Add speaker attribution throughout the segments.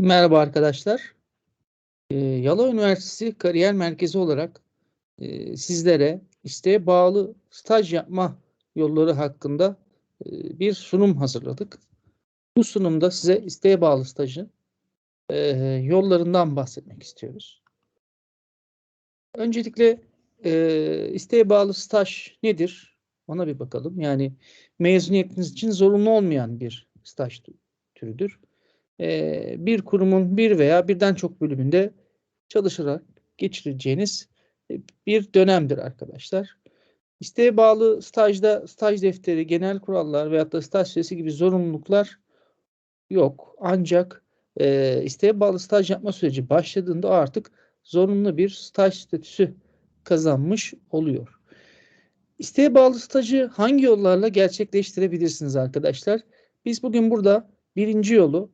Speaker 1: Merhaba arkadaşlar. Ee, Yalova Üniversitesi Kariyer Merkezi olarak e, sizlere isteğe bağlı staj yapma yolları hakkında e, bir sunum hazırladık. Bu sunumda size isteğe bağlı stajın e, yollarından bahsetmek istiyoruz. Öncelikle isteğe bağlı staj nedir? Ona bir bakalım. Yani mezuniyetiniz için zorunlu olmayan bir staj türüdür bir kurumun bir veya birden çok bölümünde çalışarak geçireceğiniz e, bir dönemdir arkadaşlar. İsteğe bağlı stajda staj defteri, genel kurallar veyahut da staj süresi gibi zorunluluklar yok. Ancak e, isteğe bağlı staj yapma süreci başladığında artık zorunlu bir staj statüsü kazanmış oluyor. İsteğe bağlı stajı hangi yollarla gerçekleştirebilirsiniz arkadaşlar? Biz bugün burada birinci yolu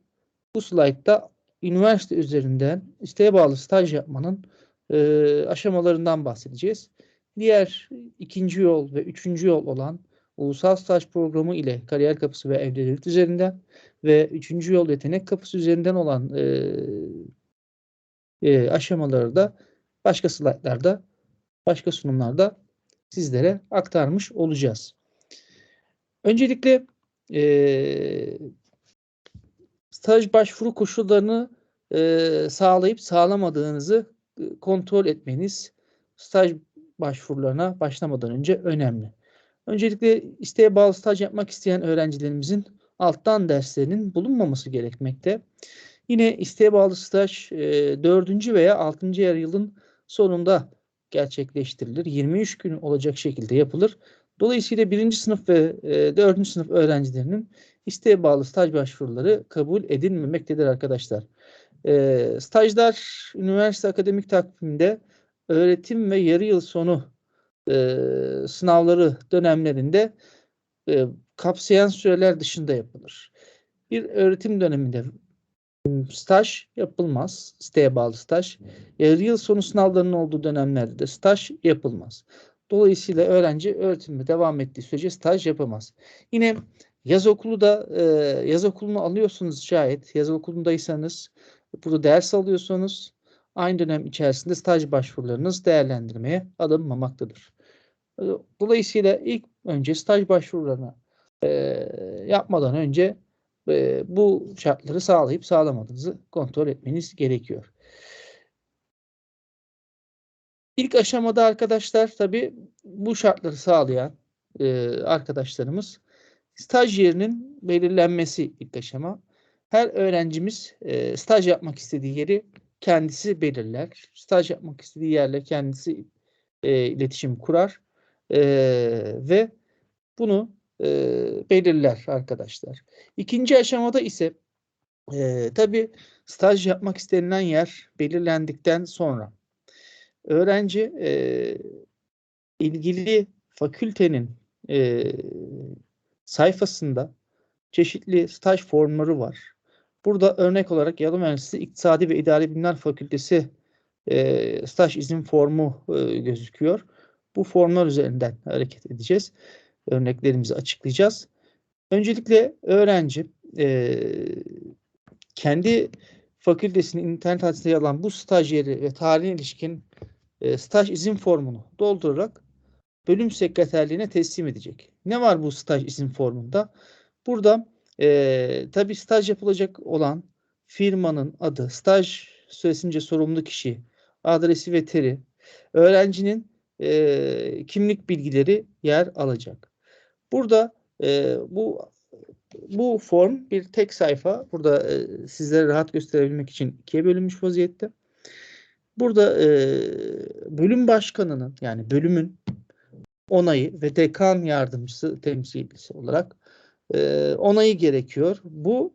Speaker 1: bu slaytta üniversite üzerinden isteğe bağlı staj yapmanın e, aşamalarından bahsedeceğiz. Diğer ikinci yol ve üçüncü yol olan ulusal staj programı ile kariyer kapısı ve evlilik üzerinden ve üçüncü yol yetenek kapısı üzerinden olan e, e, aşamaları da başka slaytlarda, başka sunumlarda sizlere aktarmış olacağız. Öncelikle e, staj başvuru koşullarını e, sağlayıp sağlamadığınızı e, kontrol etmeniz staj başvurularına başlamadan önce önemli. Öncelikle isteğe bağlı staj yapmak isteyen öğrencilerimizin alttan derslerinin bulunmaması gerekmekte. Yine isteğe bağlı staj e, 4. veya 6. yarı yılın sonunda gerçekleştirilir. 23 gün olacak şekilde yapılır. Dolayısıyla 1. sınıf ve e, 4. sınıf öğrencilerinin isteğe bağlı staj başvuruları kabul edilmemektedir arkadaşlar. E, stajlar üniversite akademik takviminde öğretim ve yarı yıl sonu e, sınavları dönemlerinde e, kapsayan süreler dışında yapılır. Bir öğretim döneminde staj yapılmaz. Siteye bağlı staj. Yarı yıl sonu sınavlarının olduğu dönemlerde de staj yapılmaz. Dolayısıyla öğrenci öğretimde devam ettiği sürece staj yapamaz. Yine Yaz okulu da e, yaz okulunu alıyorsunuz şayet. Yaz okulundaysanız burada ders alıyorsanız aynı dönem içerisinde staj başvurularınız değerlendirmeye alınmamaktadır. Dolayısıyla ilk önce staj başvurularına e, yapmadan önce e, bu şartları sağlayıp sağlamadığınızı kontrol etmeniz gerekiyor. İlk aşamada arkadaşlar tabi bu şartları sağlayan e, arkadaşlarımız Staj yerinin belirlenmesi ilk aşama. Her öğrencimiz e, staj yapmak istediği yeri kendisi belirler. Staj yapmak istediği yerle kendisi e, iletişim kurar e, ve bunu e, belirler arkadaşlar. İkinci aşamada ise e, tabi staj yapmak istenilen yer belirlendikten sonra öğrenci e, ilgili fakültenin e, sayfasında çeşitli staj formları var. Burada örnek olarak Yalova Üniversitesi İktisadi ve İdari Bilimler Fakültesi e, staj izin formu e, gözüküyor. Bu formlar üzerinden hareket edeceğiz. Örneklerimizi açıklayacağız. Öncelikle öğrenci e, kendi fakültesinin internet adresinde yer alan bu staj yeri ve tarihine ilişkin e, staj izin formunu doldurarak bölüm sekreterliğine teslim edecek. Ne var bu staj izin formunda? Burada e, tabii staj yapılacak olan firmanın adı, staj süresince sorumlu kişi, adresi ve teri, öğrencinin e, kimlik bilgileri yer alacak. Burada e, bu bu form bir tek sayfa. Burada e, sizlere rahat gösterebilmek için ikiye bölünmüş vaziyette. Burada e, bölüm başkanının yani bölümün onayı ve dekan yardımcısı temsilcisi olarak e, onayı gerekiyor. Bu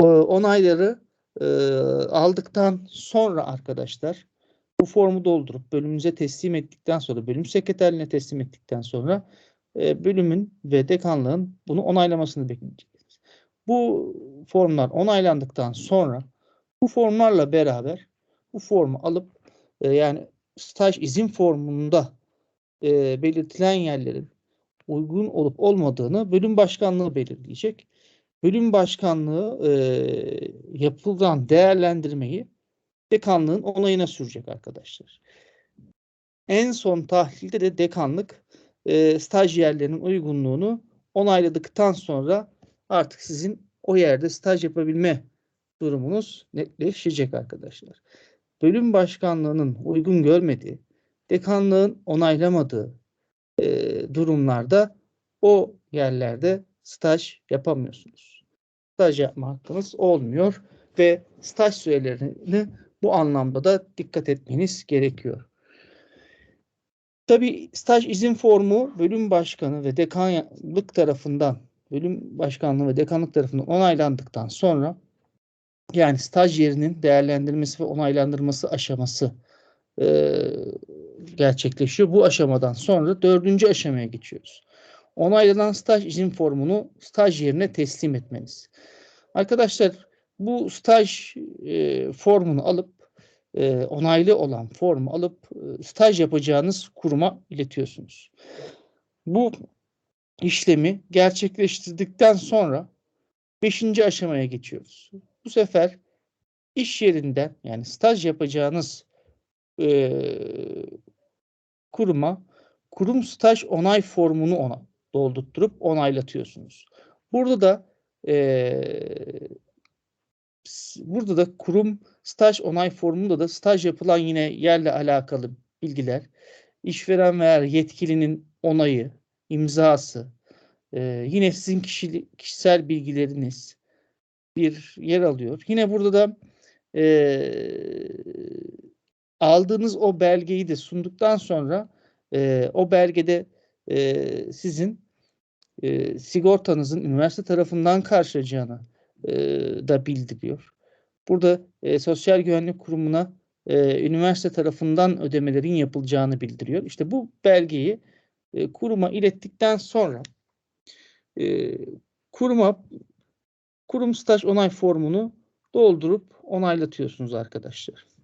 Speaker 1: e, onayları e, aldıktan sonra arkadaşlar bu formu doldurup bölümümüze teslim ettikten sonra bölüm sekreterliğine teslim ettikten sonra e, bölümün ve dekanlığın bunu onaylamasını bekleyeceğiz. Bu formlar onaylandıktan sonra bu formlarla beraber bu formu alıp e, yani staj izin formunda e, belirtilen yerlerin uygun olup olmadığını bölüm başkanlığı belirleyecek. bölüm başkanlığı e, yapılan değerlendirmeyi dekanlığın onayına sürecek arkadaşlar. En son tahlilde de dekanlık e, stajyerlerin uygunluğunu onayladıktan sonra artık sizin o yerde staj yapabilme durumunuz netleşecek arkadaşlar. Bölüm başkanlığının uygun görmediği, dekanlığın onaylamadığı e, durumlarda o yerlerde staj yapamıyorsunuz. Staj yapma hakkınız olmuyor ve staj sürelerini bu anlamda da dikkat etmeniz gerekiyor. Tabi staj izin formu bölüm başkanı ve dekanlık tarafından bölüm başkanlığı ve dekanlık tarafından onaylandıktan sonra yani staj yerinin değerlendirmesi ve onaylandırması aşaması e, gerçekleşiyor. Bu aşamadan sonra dördüncü aşamaya geçiyoruz. Onaylanan staj izin formunu staj yerine teslim etmeniz. Arkadaşlar bu staj e, formunu alıp e, onaylı olan formu alıp e, staj yapacağınız kuruma iletiyorsunuz. Bu işlemi gerçekleştirdikten sonra beşinci aşamaya geçiyoruz. Bu sefer iş yerinden yani staj yapacağınız e, kuruma kurum staj onay formunu ona doldurtturup onaylatıyorsunuz. Burada da e, burada da kurum staj onay formunda da staj yapılan yine yerle alakalı bilgiler, işveren veya yetkilinin onayı, imzası, e, yine sizin kişi, kişisel bilgileriniz bir yer alıyor. Yine burada da e, aldığınız o belgeyi de sunduktan sonra e, o belgede e, sizin e, sigortanızın üniversite tarafından karşılayacağını e, da bildiriyor. Burada e, Sosyal Güvenlik Kurumu'na e, üniversite tarafından ödemelerin yapılacağını bildiriyor. İşte bu belgeyi e, kuruma ilettikten sonra e, kuruma kurum staj onay formunu doldurup onaylatıyorsunuz arkadaşlar.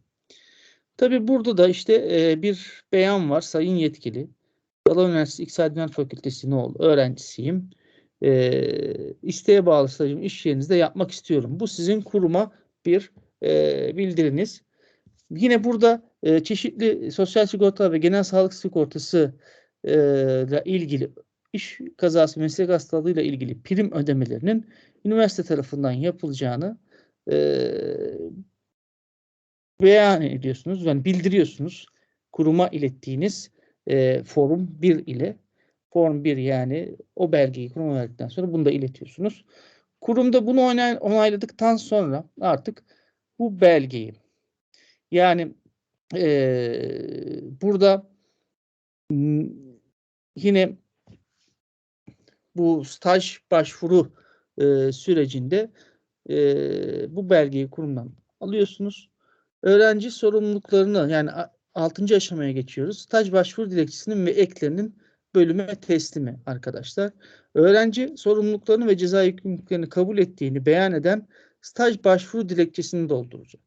Speaker 1: Tabi burada da işte e, bir beyan var sayın yetkili. Yalan Üniversitesi İktisadi Bilimler Fakültesi ne oldu? Öğrencisiyim. E, isteğe bağlı stajımı iş yerinizde yapmak istiyorum. Bu sizin kuruma bir e, bildiriniz. Yine burada e, çeşitli sosyal sigorta ve genel sağlık sigortası e, ile ilgili iş kazası meslek hastalığıyla ilgili prim ödemelerinin üniversite tarafından yapılacağını e, beyan ediyorsunuz. Yani bildiriyorsunuz kuruma ilettiğiniz e, form 1 ile form 1 yani o belgeyi kuruma verdikten sonra bunu da iletiyorsunuz. Kurumda bunu onay, onayladıktan sonra artık bu belgeyi yani e, burada yine bu staj başvuru e, sürecinde e, bu belgeyi kurumdan alıyorsunuz. Öğrenci sorumluluklarını yani 6. aşamaya geçiyoruz. Staj başvuru dilekçesinin ve eklerinin bölüme teslimi arkadaşlar. Öğrenci sorumluluklarını ve ceza yükümlülüklerini kabul ettiğini beyan eden staj başvuru dilekçesini dolduracak.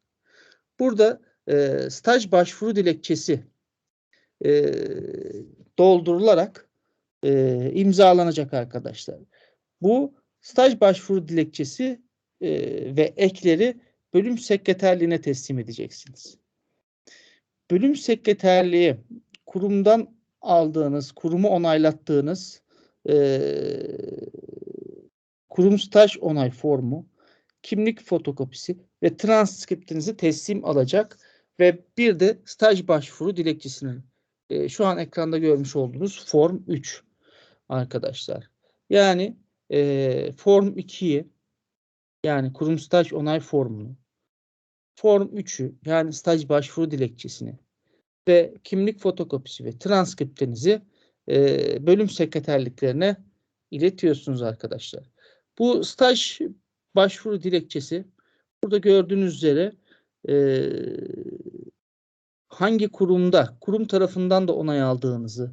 Speaker 1: Burada e, staj başvuru dilekçesi e, doldurularak e, imzalanacak arkadaşlar. Bu staj başvuru dilekçesi e, ve ekleri bölüm sekreterliğine teslim edeceksiniz. Bölüm sekreterliği kurumdan aldığınız, kurumu onaylattığınız e, kurum staj onay formu, kimlik fotokopisi ve transkriptinizi teslim alacak ve bir de staj başvuru dilekçesini e, şu an ekranda görmüş olduğunuz form 3 arkadaşlar. Yani e, form 2'yi yani kurum staj onay formunu, form 3'ü yani staj başvuru dilekçesini ve kimlik fotokopisi ve transkriptinizi e, bölüm sekreterliklerine iletiyorsunuz arkadaşlar. Bu staj başvuru dilekçesi burada gördüğünüz üzere e, hangi kurumda, kurum tarafından da onay aldığınızı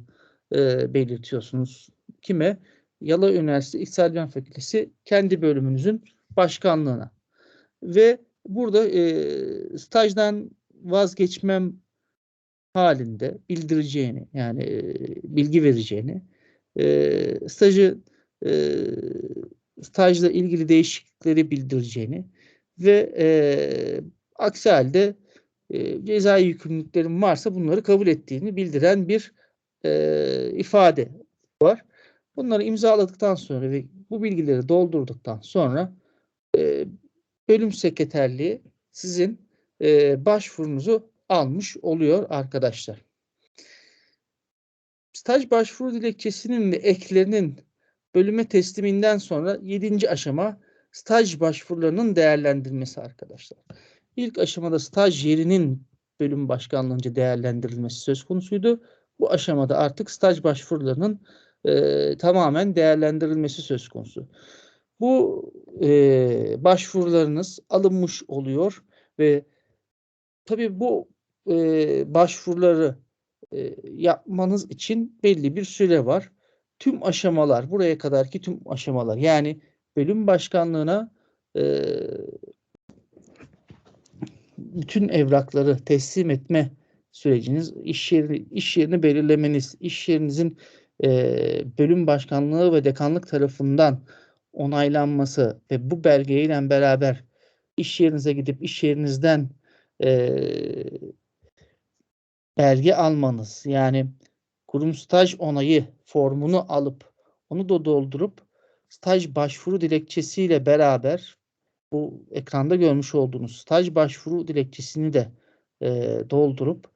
Speaker 1: e, belirtiyorsunuz. Kime? Yala Üniversitesi İktisadi Bilimler Fakültesi kendi bölümünüzün başkanlığına. Ve burada e, stajdan vazgeçmem halinde bildireceğini yani e, bilgi vereceğini e, stajı e, stajla ilgili değişiklikleri bildireceğini ve e, aksi halde e, cezai yükümlülüklerin varsa bunları kabul ettiğini bildiren bir e, ifade var. Bunları imzaladıktan sonra ve bu bilgileri doldurduktan sonra e, bölüm sekreterliği sizin e, başvurunuzu almış oluyor arkadaşlar. Staj başvuru dilekçesinin ve eklerinin bölüme tesliminden sonra 7. aşama staj başvurularının değerlendirilmesi arkadaşlar. İlk aşamada staj yerinin bölüm başkanlığınca değerlendirilmesi söz konusuydu. Bu aşamada artık staj başvurularının e, tamamen değerlendirilmesi söz konusu. Bu e, başvurularınız alınmış oluyor ve tabii bu e, başvuruları e, yapmanız için belli bir süre var. Tüm aşamalar, buraya kadarki tüm aşamalar yani bölüm başkanlığına e, bütün evrakları teslim etme süreciniz, iş yeri iş yerini belirlemeniz, iş yerinizin e, bölüm başkanlığı ve dekanlık tarafından onaylanması ve bu belgeyle beraber iş yerinize gidip iş yerinizden e, belge almanız yani kurum staj onayı formunu alıp onu da doldurup staj başvuru dilekçesiyle beraber bu ekranda görmüş olduğunuz staj başvuru dilekçesini de e, doldurup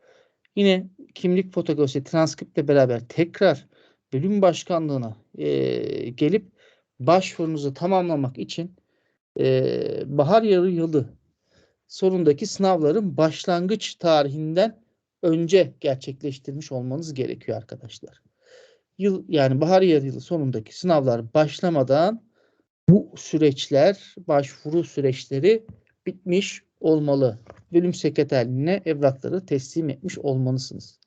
Speaker 1: yine kimlik fotoğrafı transkriptle beraber tekrar bölüm başkanlığına e, gelip başvurunuzu tamamlamak için e, bahar yarı yılı sonundaki sınavların başlangıç tarihinden önce gerçekleştirmiş olmanız gerekiyor arkadaşlar. Yıl yani bahar yarı yılı sonundaki sınavlar başlamadan bu süreçler, başvuru süreçleri bitmiş olmalı. Bölüm sekreterliğine evrakları teslim etmiş olmalısınız.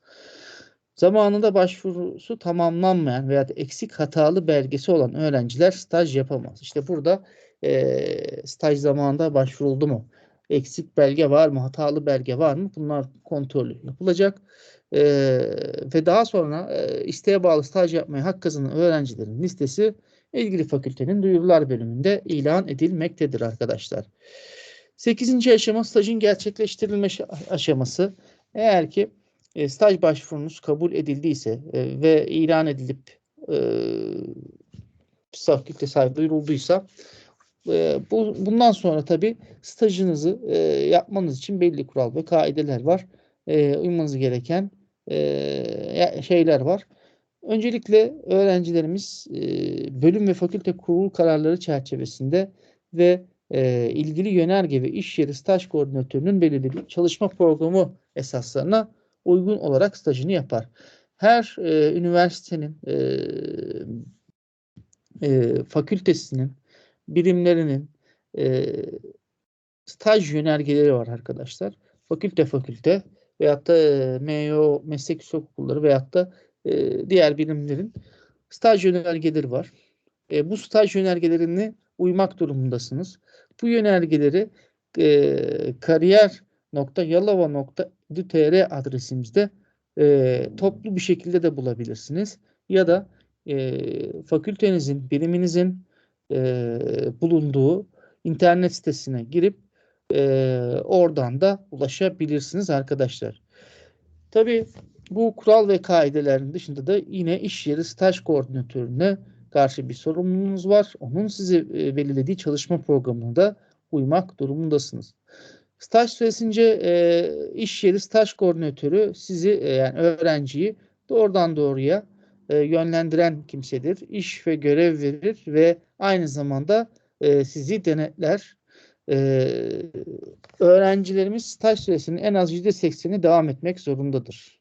Speaker 1: Zamanında başvurusu tamamlanmayan veya eksik hatalı belgesi olan öğrenciler staj yapamaz. İşte burada e, staj zamanında başvuruldu mu? Eksik belge var mı? Hatalı belge var mı? Bunlar kontrolü yapılacak. E, ve daha sonra e, isteğe bağlı staj yapmaya hak kazanan öğrencilerin listesi ilgili fakültenin duyurular bölümünde ilan edilmektedir arkadaşlar. Sekizinci aşama stajın gerçekleştirilme aşaması. Eğer ki e, staj başvurunuz kabul edildiyse e, ve ilan edilip e, fakülte sahibi duyurulduysa e, bu, bundan sonra tabi stajınızı e, yapmanız için belli kural ve kaideler var. E, uymanız gereken e, şeyler var. Öncelikle öğrencilerimiz e, bölüm ve fakülte kurul kararları çerçevesinde ve e, ilgili yönerge ve iş yeri staj koordinatörünün belirlediği çalışma programı esaslarına uygun olarak stajını yapar. Her e, üniversitenin e, e, fakültesinin birimlerinin e, staj yönergeleri var arkadaşlar. Fakülte fakülte veyahut da e, MEO meslek yüksek okulları veyahut da e, diğer birimlerin staj yönergeleri var. E, bu staj yönergelerini uymak durumundasınız. Bu yönergeleri e, kariyer.yalova.edu.tr adresimizde e, toplu bir şekilde de bulabilirsiniz. Ya da e, fakültenizin, biriminizin e, bulunduğu internet sitesine girip e, oradan da ulaşabilirsiniz arkadaşlar. Tabii bu kural ve kaidelerin dışında da yine iş yeri staj koordinatörüne karşı bir sorumluluğunuz var. Onun size e, belirlediği çalışma programına da uymak durumundasınız. Staj süresince e, iş yeri staj koordinatörü sizi e, yani öğrenciyi doğrudan doğruya e, yönlendiren kimsedir. İş ve görev verir ve aynı zamanda e, sizi denetler. E, öğrencilerimiz staj süresinin en az %80'i devam etmek zorundadır.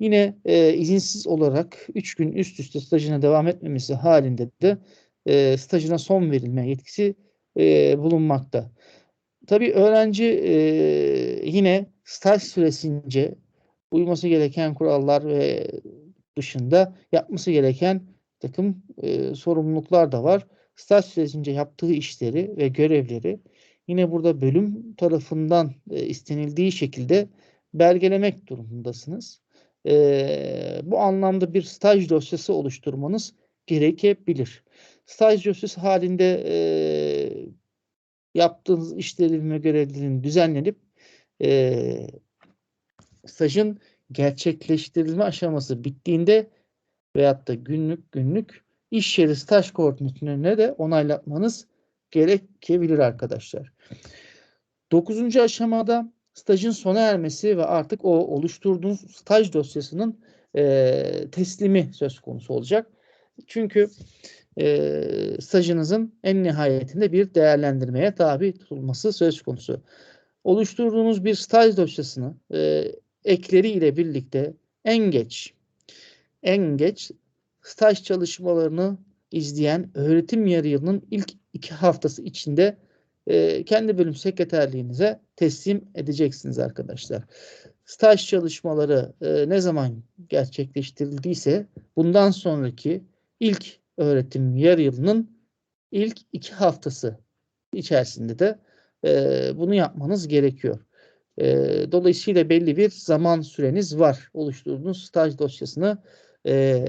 Speaker 1: Yine e, izinsiz olarak 3 gün üst üste stajına devam etmemesi halinde de e, stajına son verilme yetkisi e, bulunmakta. Tabii öğrenci e, yine staj süresince uyması gereken kurallar ve dışında yapması gereken takım e, sorumluluklar da var. Staj süresince yaptığı işleri ve görevleri yine burada bölüm tarafından e, istenildiği şekilde belgelemek durumundasınız. E, bu anlamda bir staj dosyası oluşturmanız gerekebilir. staj dosyası halinde e, yaptığınız işlerin ve görevlerin düzenlenip e, stajın gerçekleştirilme aşaması bittiğinde veyahut da günlük günlük iş yeri staj koordinatörüne de onaylatmanız gerekebilir arkadaşlar. Dokuzuncu aşamada stajın sona ermesi ve artık o oluşturduğunuz staj dosyasının e, teslimi söz konusu olacak. Çünkü e, stajınızın en nihayetinde bir değerlendirmeye tabi tutulması söz konusu. Oluşturduğunuz bir staj dosyasını e, ekleri ile birlikte en geç en geç staj çalışmalarını izleyen öğretim yarı yılının ilk iki haftası içinde e, kendi bölüm sekreterliğinize teslim edeceksiniz arkadaşlar. Staj çalışmaları e, ne zaman gerçekleştirildiyse bundan sonraki ilk öğretim yarı yılının ilk iki haftası içerisinde de e, bunu yapmanız gerekiyor. E, dolayısıyla belli bir zaman süreniz var oluşturduğunuz staj dosyasını e,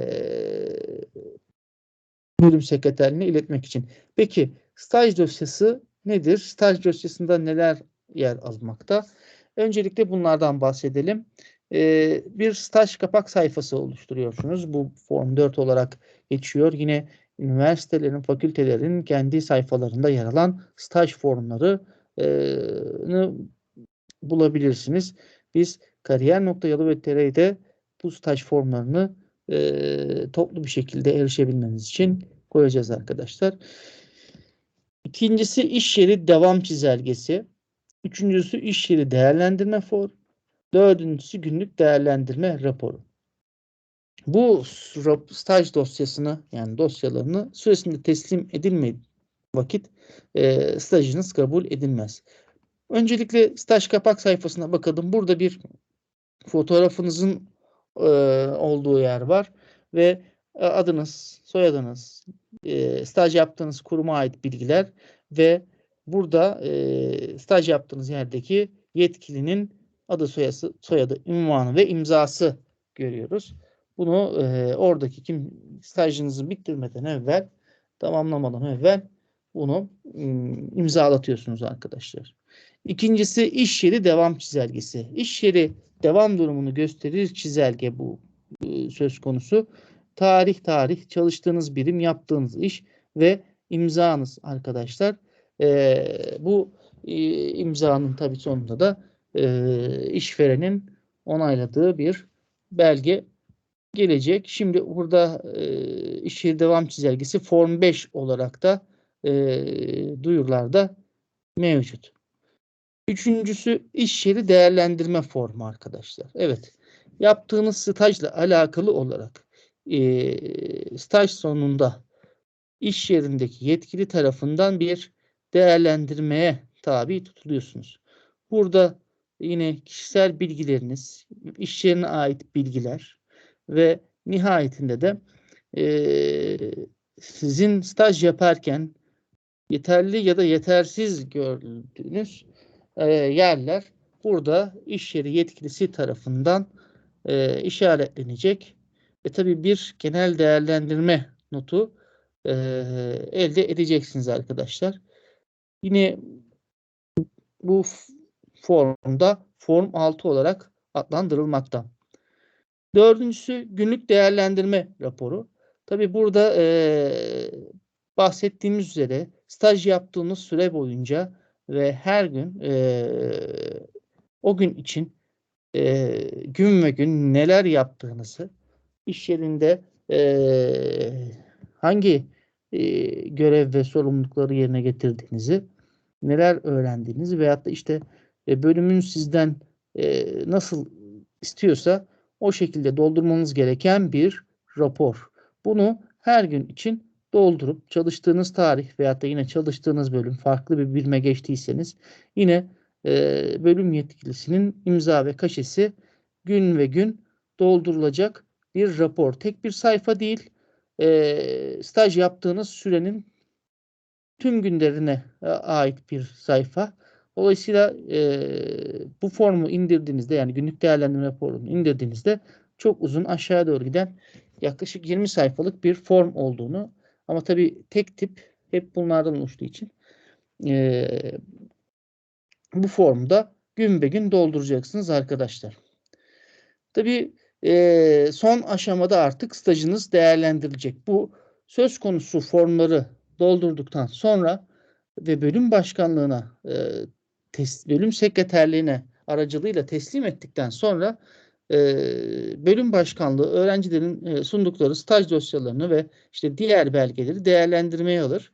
Speaker 1: bölüm sekreterliğine iletmek için. Peki staj dosyası nedir? Staj dosyasında neler yer almakta? Öncelikle bunlardan bahsedelim. Ee, bir staj kapak sayfası oluşturuyorsunuz. Bu Form 4 olarak geçiyor. Yine üniversitelerin, fakültelerin kendi sayfalarında yer alan staj formlarını bulabilirsiniz. Biz kariyer.yalıvet'te bu staj formlarını e, toplu bir şekilde erişebilmeniz için koyacağız arkadaşlar. İkincisi iş yeri devam çizelgesi. Üçüncüsü iş yeri değerlendirme for. Dördüncüsü günlük değerlendirme raporu. Bu staj dosyasını yani dosyalarını süresinde teslim edilmediği vakit e, stajınız kabul edilmez. Öncelikle staj kapak sayfasına bakalım. Burada bir fotoğrafınızın e, olduğu yer var ve e, adınız, soyadınız, e, staj yaptığınız kuruma ait bilgiler ve burada e, staj yaptığınız yerdeki yetkilinin adı, soyası, soyadı, ünvanı ve imzası görüyoruz. Bunu e, oradaki kim stajınızı bitirmeden evvel, tamamlamadan evvel bunu imzalatıyorsunuz arkadaşlar. İkincisi iş yeri devam çizelgesi. İş yeri devam durumunu gösterir çizelge bu e, söz konusu. Tarih tarih çalıştığınız birim yaptığınız iş ve imzanız arkadaşlar. E, bu e, imzanın tabii sonunda da e, işverenin onayladığı bir belge gelecek. Şimdi burada e, iş yeri devam çizelgesi Form 5 olarak da e, duyurularda mevcut. Üçüncüsü iş yeri değerlendirme formu arkadaşlar. Evet. Yaptığınız stajla alakalı olarak e, staj sonunda iş yerindeki yetkili tarafından bir değerlendirmeye tabi tutuluyorsunuz. Burada yine kişisel bilgileriniz, iş yerine ait bilgiler ve nihayetinde de e, sizin staj yaparken yeterli ya da yetersiz gördüğünüz e, yerler burada iş yeri yetkilisi tarafından e, işaretlenecek. Ve tabi bir genel değerlendirme notu e, elde edeceksiniz arkadaşlar. Yine bu formda form 6 olarak adlandırılmakta. Dördüncüsü günlük değerlendirme raporu. Tabi burada e, bahsettiğimiz üzere staj yaptığınız süre boyunca ve her gün e, o gün için e, gün ve gün neler yaptığınızı iş yerinde e, hangi e, görev ve sorumlulukları yerine getirdiğinizi neler öğrendiğinizi veyahut da işte e, bölümün sizden e, nasıl istiyorsa o şekilde doldurmanız gereken bir rapor. Bunu her gün için doldurup çalıştığınız tarih veyahut da yine çalıştığınız bölüm farklı bir bilme geçtiyseniz yine e, bölüm yetkilisinin imza ve kaşesi gün ve gün doldurulacak bir rapor. Tek bir sayfa değil, staj yaptığınız sürenin tüm günlerine ait bir sayfa. Dolayısıyla e, bu formu indirdiğinizde yani günlük değerlendirme raporunu indirdiğinizde çok uzun aşağı doğru giden yaklaşık 20 sayfalık bir form olduğunu Ama tabii tek tip hep bunlardan oluştuğu için e, bu formda gün be gün dolduracaksınız arkadaşlar. Tabii e, son aşamada artık stajınız değerlendirilecek. Bu söz konusu formları doldurduktan sonra ve bölüm başkanlığına, e, tes, bölüm sekreterliğine aracılığıyla teslim ettikten sonra e, bölüm başkanlığı öğrencilerin e, sundukları staj dosyalarını ve işte diğer belgeleri değerlendirmeye alır.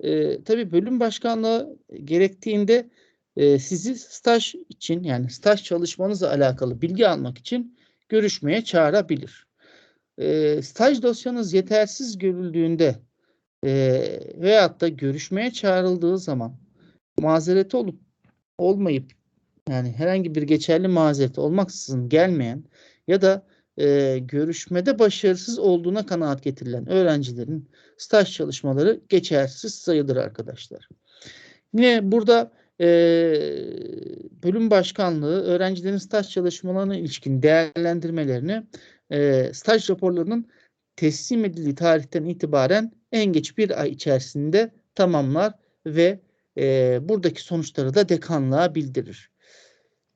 Speaker 1: E, tabii bölüm başkanlığı gerektiğinde e, sizi staj için yani staj çalışmanızla alakalı bilgi almak için görüşmeye çağırabilir. E, staj dosyanız yetersiz görüldüğünde e, veyahut da görüşmeye çağrıldığı zaman mazereti olup olmayıp yani herhangi bir geçerli mazeret olmaksızın gelmeyen ya da e, görüşmede başarısız olduğuna kanaat getirilen öğrencilerin staj çalışmaları geçersiz sayılır arkadaşlar. Yine burada e, bölüm başkanlığı öğrencilerin staj çalışmalarına ilişkin değerlendirmelerini e, staj raporlarının teslim edildiği tarihten itibaren en geç bir ay içerisinde tamamlar ve e, buradaki sonuçları da dekanlığa bildirir.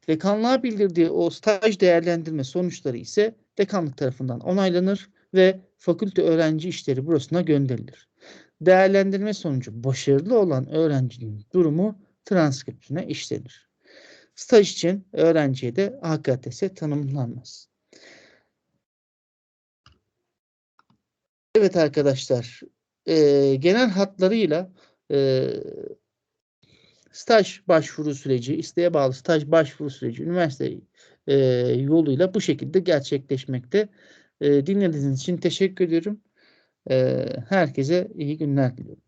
Speaker 1: Dekanlığa bildirdiği o staj değerlendirme sonuçları ise dekanlık tarafından onaylanır ve fakülte öğrenci işleri bürosuna gönderilir. Değerlendirme sonucu başarılı olan öğrencinin durumu transkriptine işlenir. Staj için öğrenciye de AKTS tanımlanmaz. Evet arkadaşlar, e, genel hatlarıyla e, staj başvuru süreci, isteğe bağlı staj başvuru süreci üniversite e, yoluyla bu şekilde gerçekleşmekte. E, dinlediğiniz için teşekkür ediyorum. E, herkese iyi günler diliyorum.